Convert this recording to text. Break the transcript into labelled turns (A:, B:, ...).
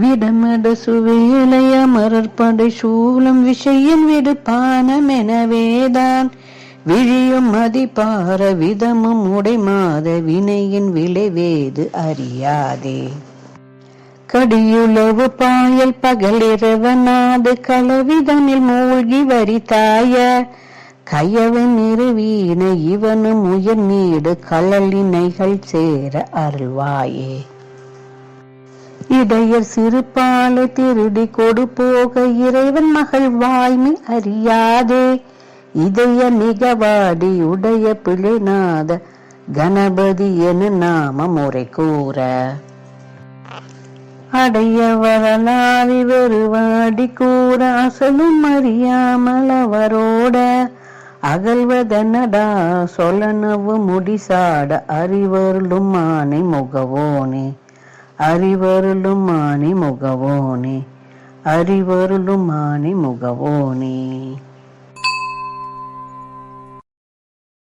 A: விடமட சுவையிலைய மரற்படை சூலம் விஷயம் விடுப்பானமெனவேதான் விழியும் மதிப்பார விதமும் உடைமாத வினையின் விளைவேது அறியாதே. கடியுளவு பாயல் பகலிரவனாது கலவிதனில் மூழ்கி வரித்தாய கயவன் நிறுவீன இவனும் உயர் நீடு கலலினைகள் சேர அருள்வாயே. இடையர் சிறுபாலை திருடி கொடு போக இறைவன் மகள் வாய்மை அறியாதே. இதய மிகவாடி உடைய பிழைநாத கணபதி என நாம முறை கூற. அடைய வரலாவி வெறுவாடி கூற அசலும் அறியாமல் அவரோட அகல்வதனடா சொல்லனவு முடிசாட அறிவருளும் ஆனை முகவோனே. அறிவருளும் ஆணி முகவோனே அறிவருளும் ஆணி முகவோனே